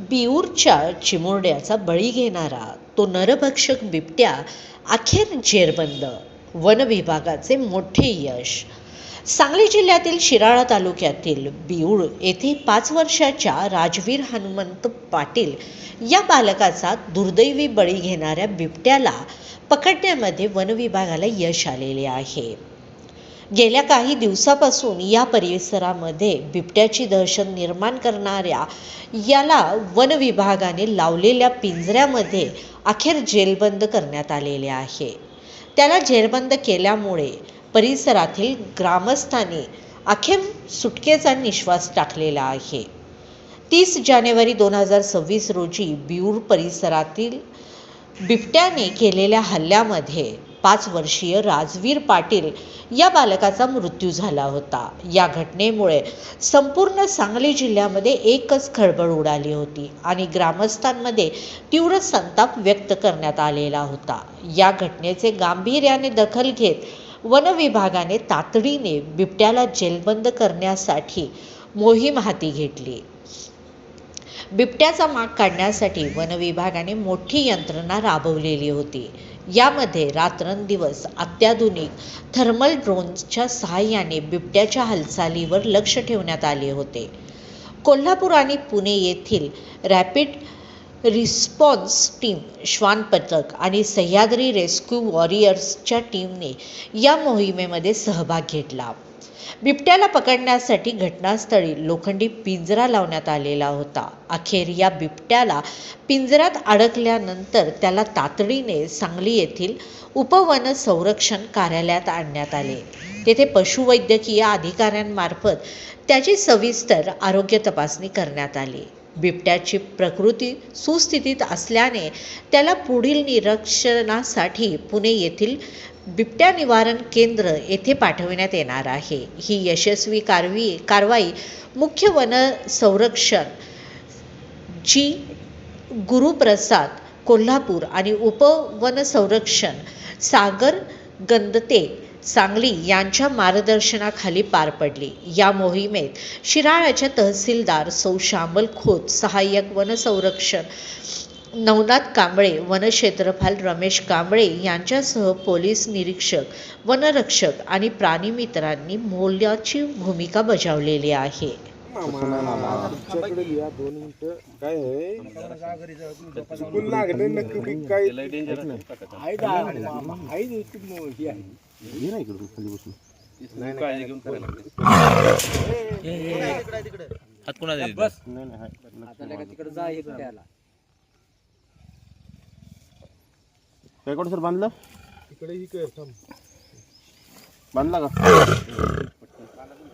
बिऊरच्या चिमुरड्याचा बळी घेणारा तो नरभक्षक बिबट्या अखेर जेरबंद. वनविभागाचे मोठे यश. सांगली जिल्ह्यातील शिराळा तालुक्यातील बिऊळ येथे पाच वर्षाच्या राजवीर हनुमंत पाटील या बालकाचा दुर्दैवी बळी घेणाऱ्या बिबट्याला पकडण्यामध्ये वन विभागाला यश आलेले आहे. गेल्या काही दिवसापासून या परिसरामध्ये बिबट्याची दहशत निर्माण करणाऱ्या याला वन विभागाने लावलेल्या पिंजऱ्यामध्ये अखेर जेलबंद करण्यात आलेले आहे. त्याला जेरबंद केल्यामुळे परिसरातील ग्रामस्थांनी अखेर सुटकेचा निश्वास टाकलेला आहे. तीस जानेवारी दोन हजार सव्वीस रोजी बिऊर परिसरातील बिबट्याने केलेल्या हल्ल्यामध्ये पाच वर्षीय राजवीर पाटील या बालकाचा मृत्यू झाला होता. या घटनेमुळे संपूर्ण सांगली जिल्ह्यामध्ये एकच खळबळ उडाली होती आणि ग्रामस्थांमध्ये तीव्र संताप व्यक्त करण्यात आलेला होता. या घटनेचे गांभीर्याने दखल घेत वन विभागाने तातडीने बिबट्याला जेलबंद करण्यासाठी मोहीम हाती घेतली. बिबट्याचा माग काढण्यासाठी वन विभागाने मोठी यंत्रणा राबवलेली होती. यामध्ये रात्रंदिवस अत्याधुनिक थर्मल ड्रोनच्या सहाय्याने बिबट्याच्या हालचालीवर लक्ष ठेवण्यात आले होते. कोल्हापूर आणि पुणे येथील रॅपिड रिस्पॉन्स टीम श्वान पथक आणि सह्याद्री रेस्क्यू वॉरियर्सच्या टीमने या मोहिमेमध्ये सहभाग घेतला. बिबट्याला पकडण्यासाठी घटनास्थळी लोखंडी पिंजरा लावण्यात आलेला होता. अखेर या बिबट्याला पिंजऱ्यात अडकल्यानंतर त्याला तातडीने सांगली येथील उपवन संरक्षण कार्यालयात आणण्यात आले. तेथे पशुवैद्यकीय अधिकाऱ्यांमार्फत त्याची सविस्तर आरोग्य तपासणी करण्यात आली. बिबट्याची प्रकृती सुस्थितीत असल्याने त्याला पुढील निरीक्षणासाठी पुणे येथील बिबट्या निवारण केंद्र येथे पाठविण्यात येणार आहे. ही यशस्वी कारवी कारवाई मुख्य वन संरक्षण जी गुरुप्रसाद कोल्हापूर आणि उपवन संरक्षण सागर गंदते सांगली यांच्या मार्गदर्शनाखाली पार पडली. या मोहिमेत शिराळ्याच्या तहसीलदार सौ श्यामल खोत सहाय्यक वनसंरक्षण नवनाथ कांबळे वनक्षेत्रपाल रमेश कांबळे यांच्यासह पोलीस निरीक्षक वनरक्षक आणि प्राणीमित्रांनी मोलाची भूमिका बजावलेली आहे. आमच्याकडे या दोन मिनिटं। काय आहे चुकून लागले नक्की की काय हात कोणाचा आहे तिथं? तिकडे जा हे करायला काय कोण सर बांधलं? इकडे ही कर थांब. बांधला का?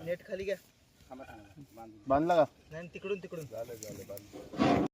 नेट खाली घ्या. बांधला का? नाही तिकडून तिकडून.